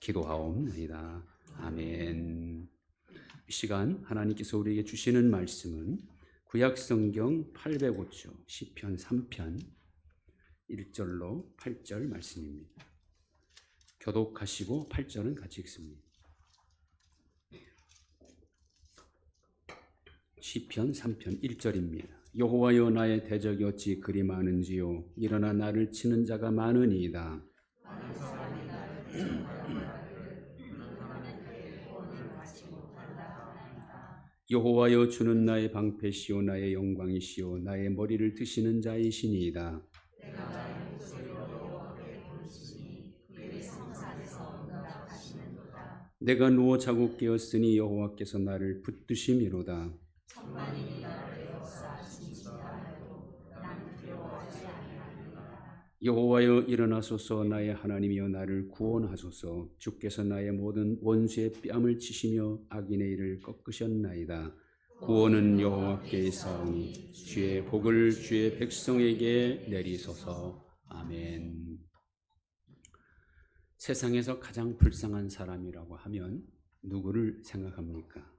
기도하옵나이다. 아멘. 이 시간 하나님께서 우리에게 주시는 말씀은 구약 성경 805조 시편 3편 1절로 8절 말씀입니다. 교독하시고 8절은 같이 읽습니다. 시편 3편 1절입니다. 여호와여 나의 대적이 어찌 그리 많은지요 일어나 나를 치는 자가 많으니이다. 여호와여 주는 나의 방패시오 나의 영광이시오 나의 머리를 드시는 자이시니이다. 내가 누워 자고 깨었으니 여호와께서 나를 붙드심이로다. 여호와여 일어나소서 나의 하나님이여 나를 구원하소서. 주께서 나의 모든 원수의 뺨을 치시며 악인의 일을 꺾으셨나이다. 구원은 여호와께 있사오니 주의 복을 주의 백성에게 내리소서. 아멘. 세상에서 가장 불쌍한 사람이라고 하면 누구를 생각합니까?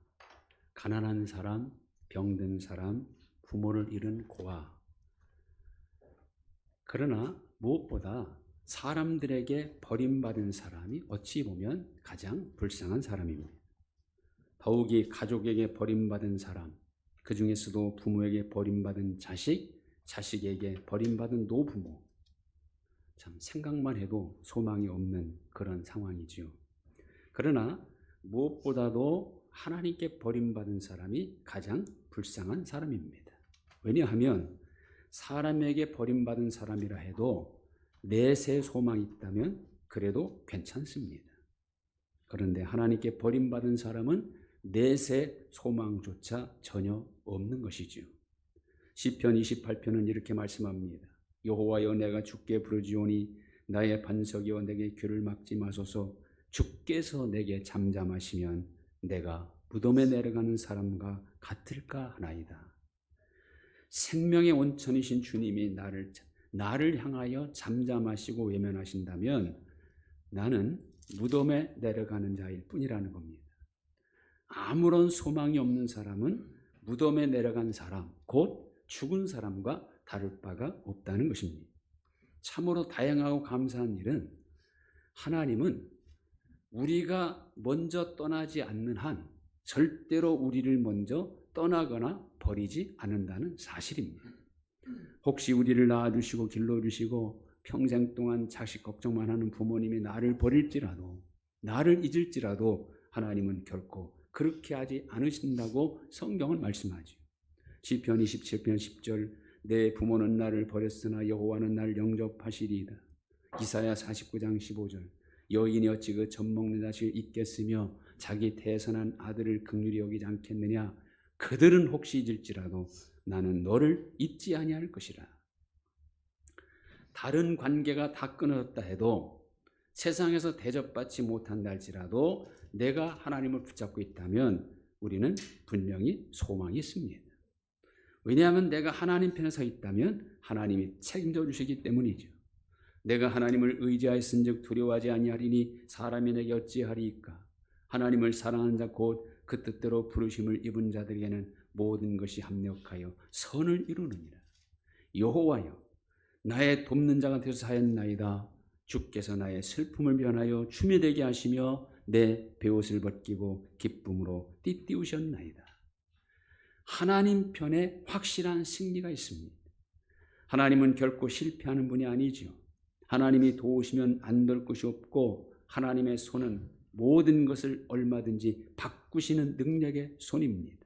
가난한 사람, 병든 사람, 부모를 잃은 고아. 그러나 무엇보다 사람들에게 버림받은 사람이 어찌 보면 가장 불쌍한 사람입니다. 더욱이 가족에게 버림받은 사람, 그 중에서도 부모에게 버림받은 자식, 자식에게 버림받은 노부모. 참 생각만 해도 소망이 없는 그런 상황이지요. 그러나 무엇보다도 하나님께 버림받은 사람이 가장 불쌍한 사람입니다. 왜냐하면 사람에게 버림받은 사람이라 해도 내세 소망이 있다면 그래도 괜찮습니다. 그런데 하나님께 버림받은 사람은 내세 소망조차 전혀 없는 것이지요. 시편 28편은 이렇게 말씀합니다. 여호와여 내가 주께 부르지오니 나의 반석이여 내게 귀를 막지 마소서 주께서 내게 잠잠하시면 내가 무덤에 내려가는 사람과 같을까 하나이다. 생명의 온천이신 주님이 나를 나를 향하여 잠잠하시고 외면하신다면 나는 무덤에 내려가는 자일 뿐이라는 겁니다. 아무런 소망이 없는 사람은 무덤에 내려간 사람, 곧 죽은 사람과 다를 바가 없다는 것입니다. 참으로 다양하고 감사한 일은 하나님은 우리가 먼저 떠나지 않는 한 절대로 우리를 먼저 떠나거나 버리지 않는다는 사실입니다. 혹시 우리를 낳아주시고 길러주시고 평생 동안 자식 걱정만 하는 부모님이 나를 버릴지라도 나를 잊을지라도 하나님은 결코 그렇게 하지 않으신다고 성경은 말씀하죠. 시편 27편 10절 내 부모는 나를 버렸으나 여호와는 나를 영접하시리이다. 이사야 49장 15절 여인이 어찌 그 젖먹는 자식을 잊겠으며 자기 태선한 아들을 극률히 여기지 않겠느냐 그들은 혹시 잊을지라도 나는 너를 잊지 아니할 것이라. 다른 관계가 다 끊어졌다 해도 세상에서 대접받지 못한다 할지라도 내가 하나님을 붙잡고 있다면 우리는 분명히 소망이 있습니다. 왜냐하면 내가 하나님 편에 서 있다면 하나님이 책임져 주시기 때문이죠. 내가 하나님을 의지하였은즉 두려워하지 아니하리니 사람이 내게 어찌하리이까. 하나님을 사랑하는 자 곧 그 뜻대로 부르심을 입은 자들에게는 모든 것이 합력하여 선을 이루느니라. 여호와여 나의 돕는 자가 되소서 하였나이다. 주께서 나의 슬픔을 변하여 춤이 되게 하시며 내 베옷을 벗기고 기쁨으로 띠띠우셨나이다. 하나님 편에 확실한 승리가 있습니다. 하나님은 결코 실패하는 분이 아니죠. 하나님이 도우시면 안 될 것이 없고 하나님의 손은 모든 것을 얼마든지 바꾸시는 능력의 손입니다.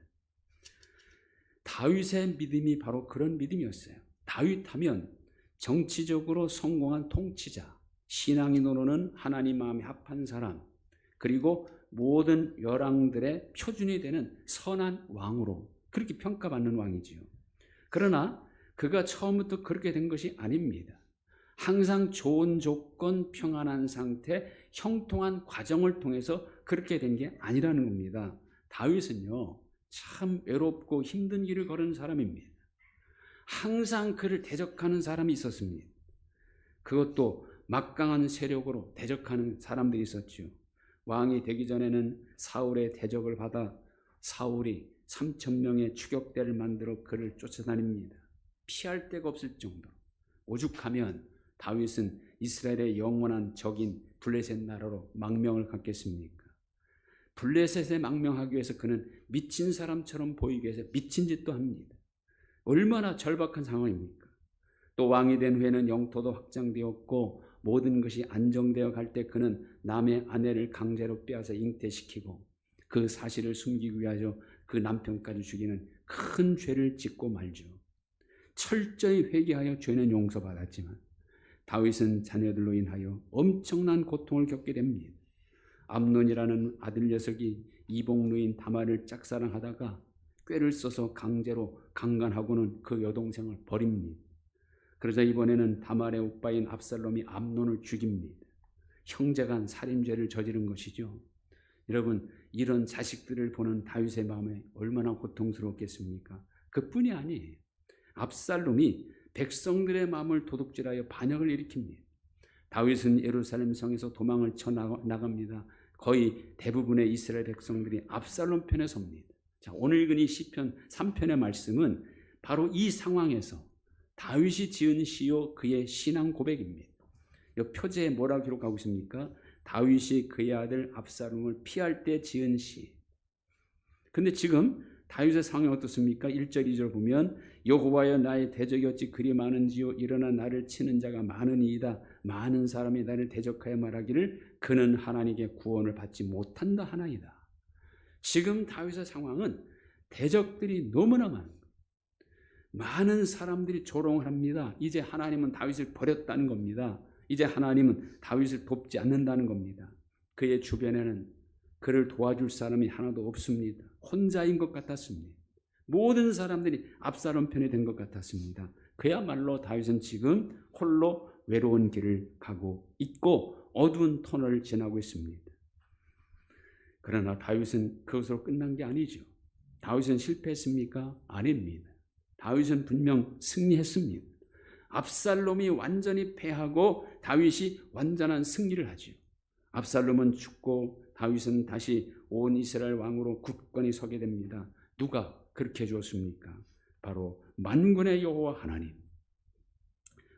다윗의 믿음이 바로 그런 믿음이었어요. 다윗 하면 정치적으로 성공한 통치자, 신앙인으로는 하나님 마음에 합한 사람, 그리고 모든 열왕들의 표준이 되는 선한 왕으로 그렇게 평가받는 왕이지요. 그러나 그가 처음부터 그렇게 된 것이 아닙니다. 항상 좋은 조건, 평안한 상태, 형통한 과정을 통해서 그렇게 된 게 아니라는 겁니다. 다윗은요, 참 외롭고 힘든 길을 걸은 사람입니다. 항상 그를 대적하는 사람이 있었습니다. 그것도 막강한 세력으로 대적하는 사람들이 있었죠. 왕이 되기 전에는 사울의 대적을 받아 사울이 3천 명의 추격대를 만들어 그를 쫓아다닙니다. 피할 데가 없을 정도. 오죽하면 다윗은 이스라엘의 영원한 적인 블레셋 나라로 망명을 갖겠습니까? 블레셋에 망명하기 위해서 그는 미친 사람처럼 보이기 위해서 미친 짓도 합니다. 얼마나 절박한 상황입니까? 또 왕이 된 후에는 영토도 확장되었고 모든 것이 안정되어 갈 때 그는 남의 아내를 강제로 빼앗아 잉태시키고 그 사실을 숨기기 위하여 그 남편까지 죽이는 큰 죄를 짓고 말죠. 철저히 회개하여 죄는 용서받았지만 다윗은 자녀들로 인하여 엄청난 고통을 겪게 됩니다. 암논이라는 아들 녀석이 이복누인 다말을 짝사랑하다가 꾀를 써서 강제로 강간하고는 그 여동생을 버립니다. 그러자 이번에는 다말의 오빠인 압살롬이 암논을 죽입니다. 형제가 한 살인죄를 저지른 것이죠. 여러분 이런 자식들을 보는 다윗의 마음에 얼마나 고통스럽겠습니까? 그뿐이 아니에요. 압살롬이 백성들의 마음을 도둑질하여 반역을 일으킵니다. 다윗은 예루살렘 성에서 도망을 쳐 나갑니다. 거의 대부분의 이스라엘 백성들이 압살롬 편에 섭니다. 자, 오늘 읽은 이 시편 3편의 말씀은 바로 이 상황에서 다윗이 지은 시요 그의 신앙 고백입니다. 이 표제에 뭐라고 기록하고 있습니까? 다윗이 그의 아들 압살롬을 피할 때 지은 시. 근데 지금 다윗의 상황이 어떻습니까? 1절 2절 보면 여호와여 나의 대적이 어찌 그리 많은지요 일어나 나를 치는 자가 많으니이다 많은 사람이 나를 대적하여 말하기를 그는 하나님께 구원을 받지 못한다 하나이다. 지금 다윗의 상황은 대적들이 너무나 많은 많은 사람들이 조롱을 합니다. 이제 하나님은 다윗을 버렸다는 겁니다. 이제 하나님은 다윗을 돕지 않는다는 겁니다. 그의 주변에는 그를 도와줄 사람이 하나도 없습니다. 혼자인 것 같았습니다. 모든 사람들이 압살롬 편이 된 것 같았습니다. 그야말로 다윗은 지금 홀로 외로운 길을 가고 있고 어두운 터널을 지나고 있습니다. 그러나 다윗은 그것으로 끝난 게 아니죠. 다윗은 실패했습니까? 아닙니다. 다윗은 분명 승리했습니다. 압살롬이 완전히 패하고 다윗이 완전한 승리를 하죠. 압살롬은 죽고 다윗은 다시 온 이스라엘 왕으로 굳건히 서게 됩니다. 누가 그렇게 해주었습니까? 바로 만군의 여호와 하나님.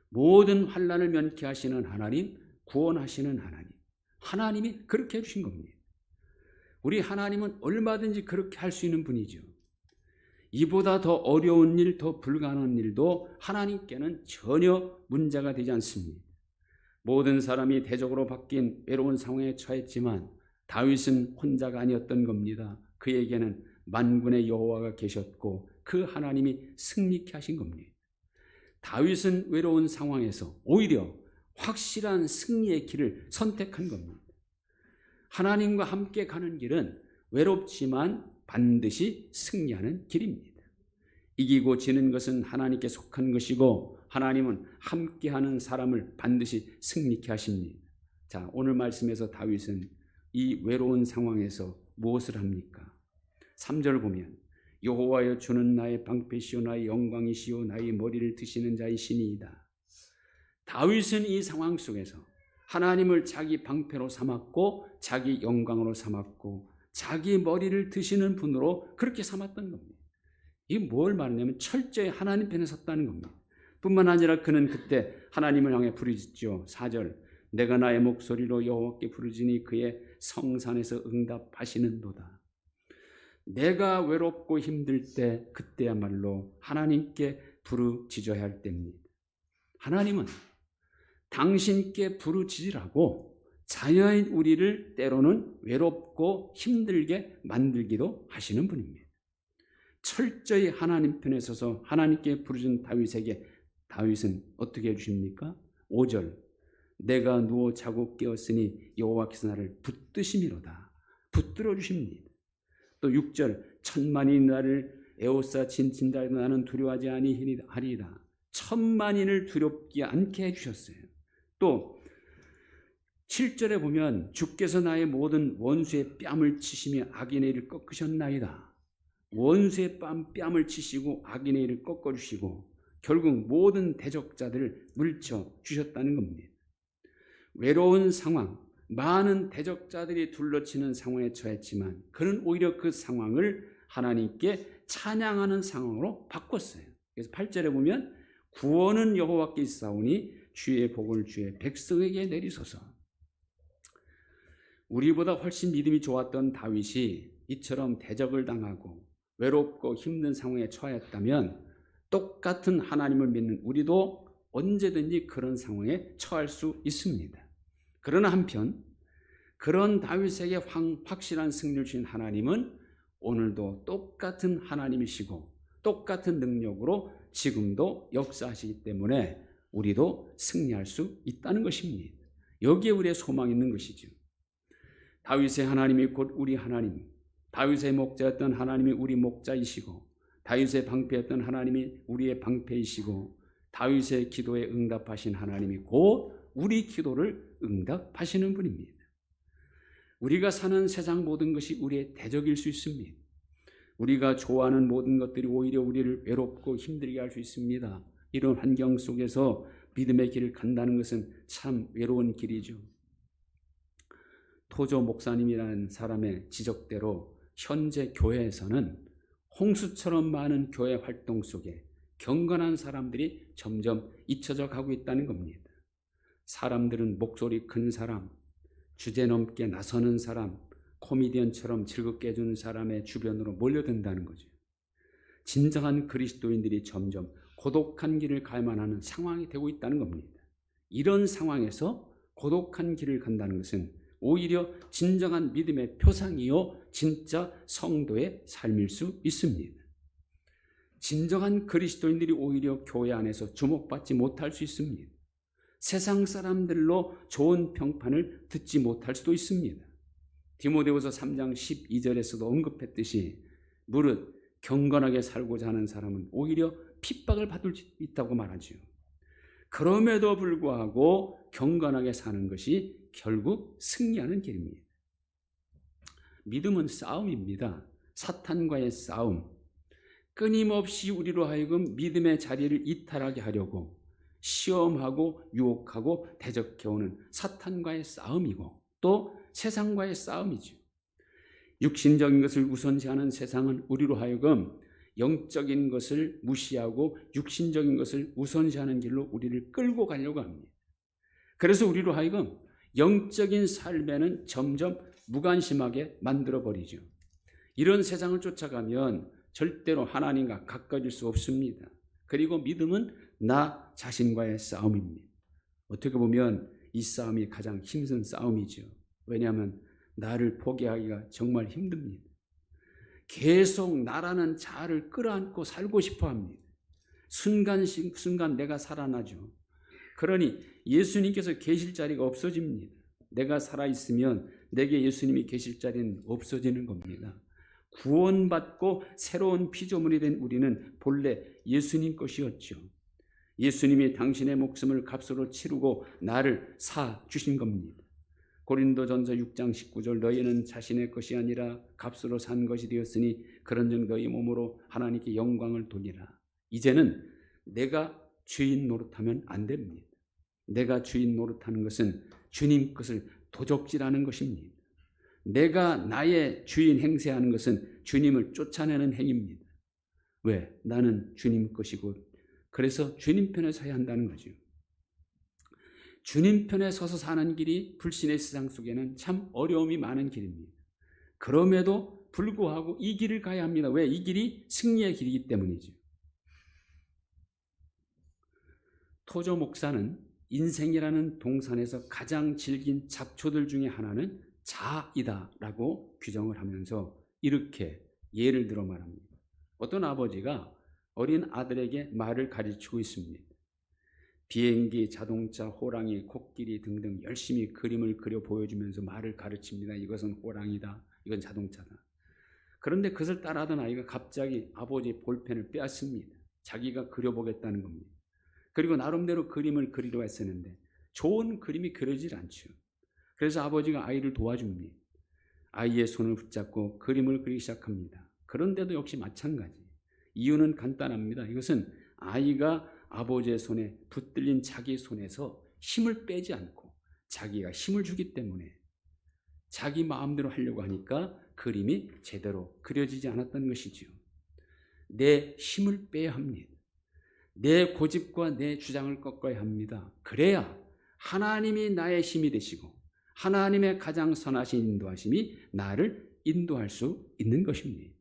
모든 환란을 면케하시는 하나님, 구원하시는 하나님. 하나님이 그렇게 해주신 겁니다. 우리 하나님은 얼마든지 그렇게 할 수 있는 분이죠. 이보다 더 어려운 일, 더 불가능한 일도 하나님께는 전혀 문제가 되지 않습니다. 모든 사람이 대적으로 바뀐 외로운 상황에 처했지만 다윗은 혼자가 아니었던 겁니다. 그에게는 만군의 여호와가 계셨고 그 하나님이 승리케 하신 겁니다. 다윗은 외로운 상황에서 오히려 확실한 승리의 길을 선택한 겁니다. 하나님과 함께 가는 길은 외롭지만 반드시 승리하는 길입니다. 이기고 지는 것은 하나님께 속한 것이고 하나님은 함께하는 사람을 반드시 승리케 하십니다. 자, 오늘 말씀에서 다윗은 이 외로운 상황에서 무엇을 합니까? 3절 보면 여호와여 주는 나의 방패시오 나의 영광이시오 나의 머리를 드시는 자의 신이이다. 다윗은 이 상황 속에서 하나님을 자기 방패로 삼았고 자기 영광으로 삼았고 자기 머리를 드시는 분으로 그렇게 삼았던 겁니다. 이게 뭘 말하냐면 철저히 하나님 편에 섰다는 겁니다. 뿐만 아니라 그는 그때 하나님을 향해 부르짖죠. 4절 내가 나의 목소리로 여호와께 부르짖니 그의 성산에서 응답하시는도다. 내가 외롭고 힘들 때 그때야말로 하나님께 부르짖어야 할 때입니다. 하나님은 당신께 부르짖으라고 자녀인 우리를 때로는 외롭고 힘들게 만들기도 하시는 분입니다. 철저히 하나님 편에 서서 하나님께 부르짖은 다윗에게 다윗은 어떻게 해 주십니까? 5절 내가 누워 자고 깨었으니 여호와께서 나를 붙드심이로다. 붙들어 주십니다. 또 6절 천만이 나를 에오사 진친다 나는 두려워하지 아니하리이다. 천만인을 두렵게 않게 해주셨어요. 또 7절에 보면 주께서 나의 모든 원수의 뺨을 치시며 악인의 일을 꺾으셨나이다. 원수의 뺨, 뺨을 치시고 악인의 일을 꺾어주시고 결국 모든 대적자들을 물쳐 주셨다는 겁니다. 외로운 상황, 많은 대적자들이 둘러치는 상황에 처했지만 그는 오히려 그 상황을 하나님께 찬양하는 상황으로 바꿨어요. 그래서 8절에 보면 구원은 여호와께 있사오니 주의 복을 주의 백성에게 내리소서. 우리보다 훨씬 믿음이 좋았던 다윗이 이처럼 대적을 당하고 외롭고 힘든 상황에 처했다면 똑같은 하나님을 믿는 우리도 언제든지 그런 상황에 처할 수 있습니다. 그러나 한편 그런 다윗에게 확실한 승리를 주신 하나님은 오늘도 똑같은 하나님이시고 똑같은 능력으로 지금도 역사하시기 때문에 우리도 승리할 수 있다는 것입니다. 여기에 우리의 소망이 있는 것이죠. 다윗의 하나님이 곧 우리 하나님, 다윗의 목자였던 하나님이 우리 목자이시고 다윗의 방패였던 하나님이 우리의 방패이시고 다윗의 기도에 응답하신 하나님이 곧 우리 기도를 응답하시는 분입니다. 우리가 사는 세상 모든 것이 우리의 대적일 수 있습니다. 우리가 좋아하는 모든 것들이 오히려 우리를 외롭고 힘들게 할 수 있습니다. 이런 환경 속에서 믿음의 길을 간다는 것은 참 외로운 길이죠. 토조 목사님이라는 사람의 지적대로 현재 교회에서는 홍수처럼 많은 교회 활동 속에 경건한 사람들이 점점 잊혀져 가고 있다는 겁니다. 사람들은 목소리 큰 사람, 주제 넘게 나서는 사람, 코미디언처럼 즐겁게 해주는 사람의 주변으로 몰려든다는 거죠. 진정한 그리스도인들이 점점 고독한 길을 갈만 하는 상황이 되고 있다는 겁니다. 이런 상황에서 고독한 길을 간다는 것은 오히려 진정한 믿음의 표상이요, 진짜 성도의 삶일 수 있습니다. 진정한 그리스도인들이 오히려 교회 안에서 주목받지 못할 수 있습니다. 세상 사람들로 좋은 평판을 듣지 못할 수도 있습니다. 디모데후서 3장 12절에서도 언급했듯이 무릇 경건하게 살고자 하는 사람은 오히려 핍박을 받을 수 있다고 말하지요. 그럼에도 불구하고 경건하게 사는 것이 결국 승리하는 길입니다. 믿음은 싸움입니다. 사탄과의 싸움. 끊임없이 우리로 하여금 믿음의 자리를 이탈하게 하려고 시험하고 유혹하고 대적해 오는 사탄과의 싸움이고 또 세상과의 싸움이죠. 육신적인 것을 우선시하는 세상은 우리로 하여금 영적인 것을 무시하고 육신적인 것을 우선시하는 길로 우리를 끌고 가려고 합니다. 그래서 우리로 하여금 영적인 삶에는 점점 무관심하게 만들어 버리죠. 이런 세상을 쫓아가면 절대로 하나님과 가까워질 수 없습니다. 그리고 믿음은 나 자신과의 싸움입니다. 어떻게 보면 이 싸움이 가장 힘든 싸움이죠. 왜냐하면 나를 포기하기가 정말 힘듭니다. 계속 나라는 자아를 끌어안고 살고 싶어 합니다. 순간씩 순간 내가 살아나죠. 그러니 예수님께서 계실 자리가 없어집니다. 내가 살아있으면 내게 예수님이 계실 자리는 없어지는 겁니다. 구원받고 새로운 피조물이 된 우리는 본래 예수님 것이었죠. 예수님이 당신의 목숨을 값으로 치르고 나를 사 주신 겁니다. 고린도전서 6장 19절 너희는 자신의 것이 아니라 값으로 산 것이 되었으니 그런즉 너희 몸으로 하나님께 영광을 돌리라. 이제는 내가 주인 노릇하면 안 됩니다. 내가 주인 노릇하는 것은 주님 것을 도적질하는 것입니다. 내가 나의 주인 행세하는 것은 주님을 쫓아내는 행위입니다. 왜? 나는 주님 것이고 그래서 주님 편에 서야 한다는 거죠. 주님 편에 서서 사는 길이 불신의 세상 속에는 참 어려움이 많은 길입니다. 그럼에도 불구하고 이 길을 가야 합니다. 왜? 이 길이 승리의 길이기 때문이죠. 토조 목사는 인생이라는 동산에서 가장 질긴 잡초들 중에 하나는 자이다라고 규정을 하면서 이렇게 예를 들어 말합니다. 어떤 아버지가 어린 아들에게 말을 가르치고 있습니다. 비행기, 자동차, 호랑이, 코끼리 등등 열심히 그림을 그려 보여주면서 말을 가르칩니다. 이것은 호랑이다. 이건 자동차다. 그런데 그것을 따라하던 아이가 갑자기 아버지 볼펜을 빼앗습니다. 자기가 그려보겠다는 겁니다. 그리고 나름대로 그림을 그리려 했었는데 좋은 그림이 그려지질 않죠. 그래서 아버지가 아이를 도와줍니다. 아이의 손을 붙잡고 그림을 그리기 시작합니다. 그런데도 역시 마찬가지. 이유는 간단합니다. 이것은 아이가 아버지의 손에 붙들린 자기 손에서 힘을 빼지 않고 자기가 힘을 주기 때문에 자기 마음대로 하려고 하니까 그림이 제대로 그려지지 않았던 것이지요. 내 힘을 빼야 합니다. 내 고집과 내 주장을 꺾어야 합니다. 그래야 하나님이 나의 힘이 되시고 하나님의 가장 선하신 인도하심이 나를 인도할 수 있는 것입니다.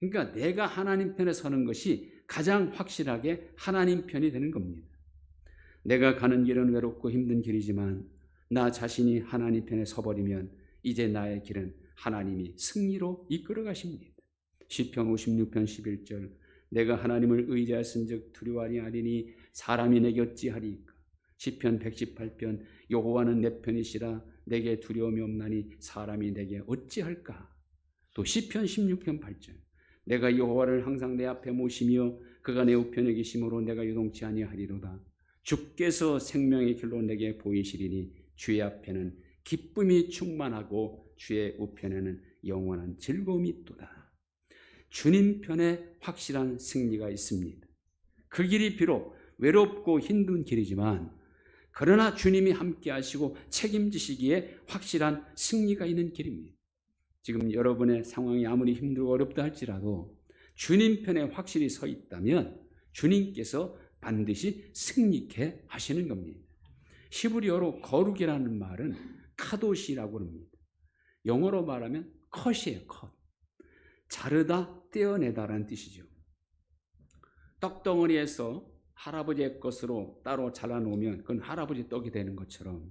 그러니까 내가 하나님 편에 서는 것이 가장 확실하게 하나님 편이 되는 겁니다. 내가 가는 길은 외롭고 힘든 길이지만 나 자신이 하나님 편에 서버리면 이제 나의 길은 하나님이 승리로 이끌어 가십니다. 시편 56편 11절 내가 하나님을 의지하신즉 두려워하니 아니니 사람이 내게 어찌하리까 시편 118편 여호와는 내 편이시라 내게 두려움이 없나니 사람이 내게 어찌할까 또 시편 16편 8절 내가 여호와를 항상 내 앞에 모시며 그가 내 우편에 계심으로 내가 유동치 아니하리로다 주께서 생명의 길로 내게 보이시리니 주의 앞에는 기쁨이 충만하고 주의 우편에는 영원한 즐거움이 있도다. 주님 편에 확실한 승리가 있습니다. 그 길이 비록 외롭고 힘든 길이지만 그러나 주님이 함께 하시고 책임지시기에 확실한 승리가 있는 길입니다. 지금 여러분의 상황이 아무리 힘들고 어렵다 할지라도 주님 편에 확실히 서 있다면 주님께서 반드시 승리케 하시는 겁니다. 히브리어로 거룩이라는 말은 카도시라고 합니다. 영어로 말하면 컷이에요, 컷. 자르다, 떼어내다라는 뜻이죠. 떡덩어리에서 할아버지의 것으로 따로 잘라놓으면 그건 할아버지 떡이 되는 것처럼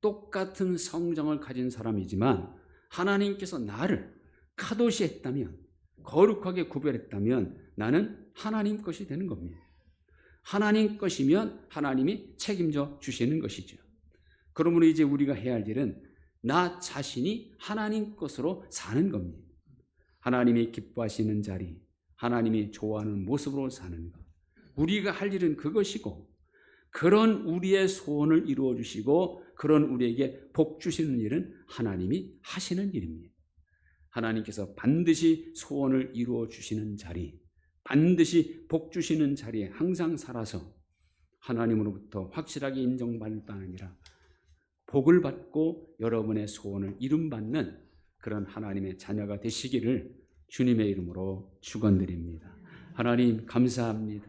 똑같은 성정을 가진 사람이지만 하나님께서 나를 카도시 했다면 거룩하게 구별했다면 나는 하나님 것이 되는 겁니다. 하나님 것이면 하나님이 책임져 주시는 것이죠. 그러므로 이제 우리가 해야 할 일은 나 자신이 하나님 것으로 사는 겁니다. 하나님이 기뻐하시는 자리, 하나님이 좋아하는 모습으로 사는 것. 우리가 할 일은 그것이고, 그런 우리의 소원을 이루어 주시고, 그런 우리에게 복 주시는 일은 하나님이 하시는 일입니다. 하나님께서 반드시 소원을 이루어 주시는 자리, 반드시 복 주시는 자리에 항상 살아서 하나님으로부터 확실하게 인정받을 뿐 아니라 복을 받고 여러분의 소원을 이룸받는 그런 하나님의 자녀가 되시기를 주님의 이름으로 축원드립니다. 하나님 감사합니다.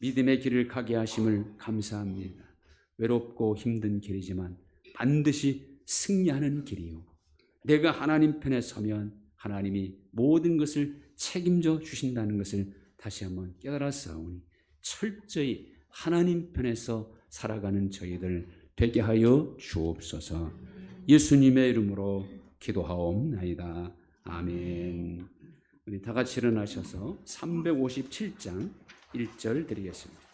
믿음의 길을 가게 하심을 감사합니다. 외롭고 힘든 길이지만 반드시 승리하는 길이요. 내가 하나님 편에 서면 하나님이 모든 것을 책임져 주신다는 것을 다시 한번 깨달았사오니 철저히 하나님 편에서 살아가는 저희들 되게 하여 주옵소서. 예수님의 이름으로 기도하옵나이다. 아멘. 우리 다 같이 일어나셔서 357장 1절 드리겠습니다.